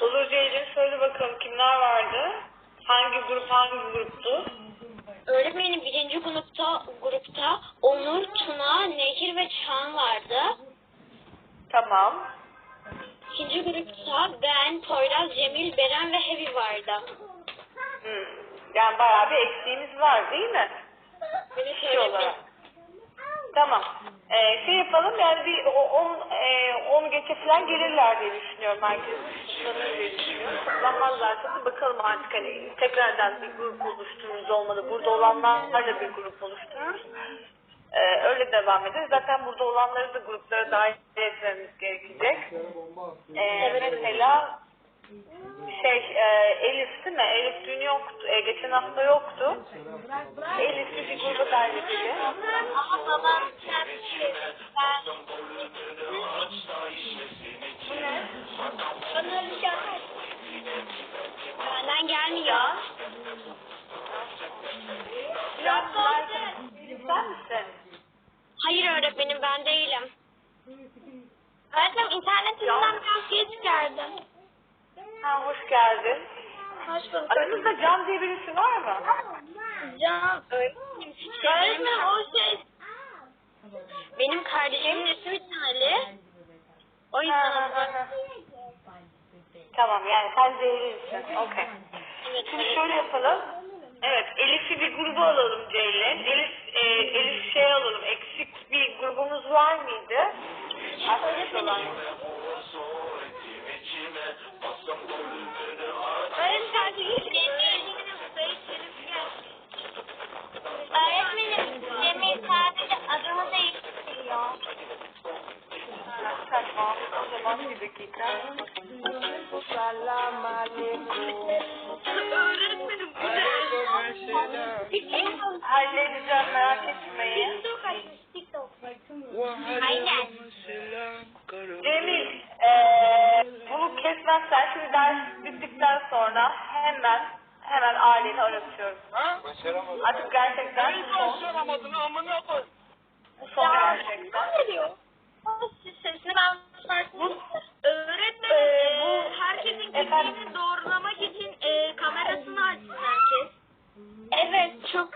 Olur Ceylin söyle bakalım kimler vardı? Hangi grup hangi gruptu? Öğretmenim birinci grupta grupta Onur, Tuna, Nehir ve Çağan vardı. Tamam. İkinci grupta ben, Poyraz, Cemil, Beren ve Heavy vardı. Hmm. Yani bayağı bir eksiğimiz var değil mi? Beni Kişi olarak. Tamam. Ee, şey yapalım yani bir 10 e, 10 geçe falan gelirler diye düşünüyorum. Herkes tanır diye düşünüyorum. Toplanmazlarsa da bakalım artık hani tekrardan bir grup oluştururuz olmadı. Burada olanlarla bir grup oluştururuz. Ee, öyle devam ederiz. Zaten burada olanları da gruplara dahil etmemiz gerekecek. Ee, mesela şey e, Elif değil mi? Elif dün yoktu. E, geçen hafta yoktu. Elif'i bir gruba edeceğiz. Ama babam ben Bu ne? bana bir şey Benden gelmiyor. Sen, sen misin? Hayır öğretmenim ben değilim. Öğretmenim internet yüzünden biraz geç geldim. Ha, hoş geldin. Hoş bulduk. Aranızda Can diye birisi var mı? Can öğretmenim. Öğretmenim o şey. Benim kardeşimin ismi Ali. O yüzden ha. Tamam yani sen Ceylin'sin. Okey. Şimdi şöyle yapalım. Evet Elif'i bir gruba alalım Ceylin. Elif, e, Elif şey alalım. Eksik bir grubumuz var mıydı? Arkadaş olan. Ha, bir dakika. Öğretmenim Halledeceğim merak etmeyin. TikTok açmış TikTok. Aynen. Cemil, bunu kesmezsen şimdi ders bittikten sonra hemen hemen aileni aratıyorum. Artık gerçekten bu son. Bu son gerçekten. Ne diyor? Sesini ben farklı. Öğretmenim Ee, bu bu- herkesin efendim? kimliğini doğrulamak için e, kamerasını açsın herkes. Evet çok.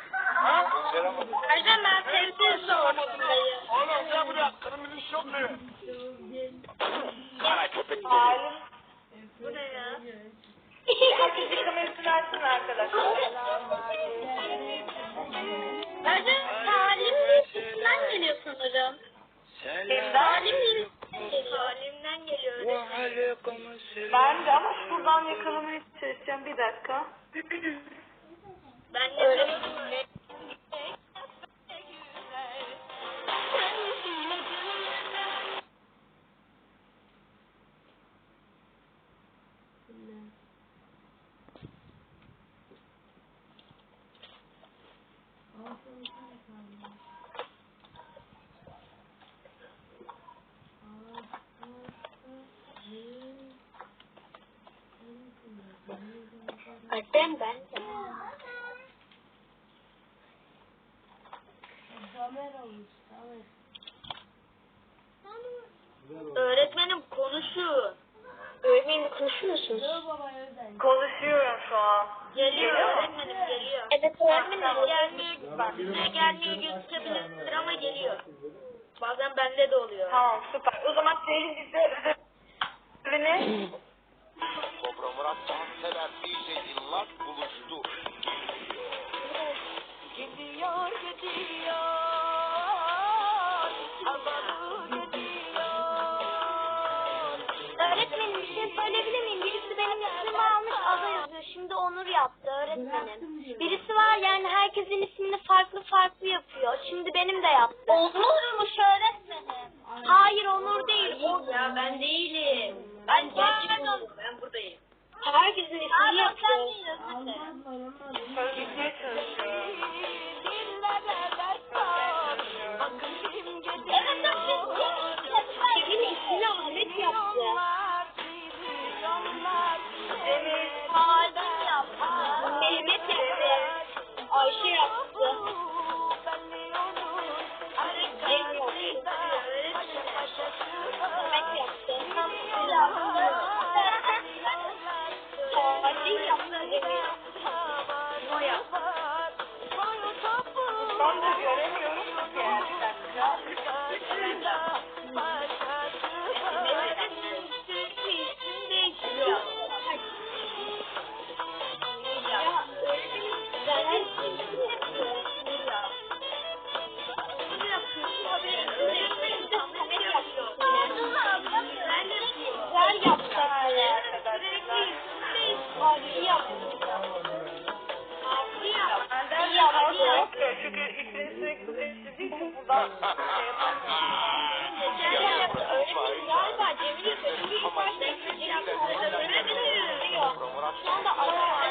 Erdem ben temsil sorumluyum. Halim. Bu ne Kimden? Salim'in Salim'den geliyor. Ben de ama şuradan yakalamaya çalışacağım bir dakika. Ben de öğretmenim. Erdem ben. Öğretmenim konuşun. Öğretmenim konuşuyorsunuz. Konuşuyorum şu an. Geliyor Geliyor mu? öğretmenim geliyor. Evet öğretmenim. Gelmiyor, bak size gelmiyor gözükebilir ama geliyor. Bazen bende de oluyor. Tamam süper. O zaman bize ödevini Murat Sansever DJ yıllar buluştu. Gidiyor gidiyor. Havalı gidiyor. Öğretmenim bir şey söyleyebilir miyim? Birisi benim ismimi almış ada yazıyor. Şimdi Onur yaptı öğretmenim. Birisi var yani herkesin ismini farklı farklı yapıyor. Şimdi benim de yaptı. Onurmuş öğretmenim. Hayır Onur değil. O... Ya ben değilim. Ben gerçekten Ben buradayım. Herkesin ismini yapıyor. söyleyeceğe çalışıyorum. Evet, 想咋地呀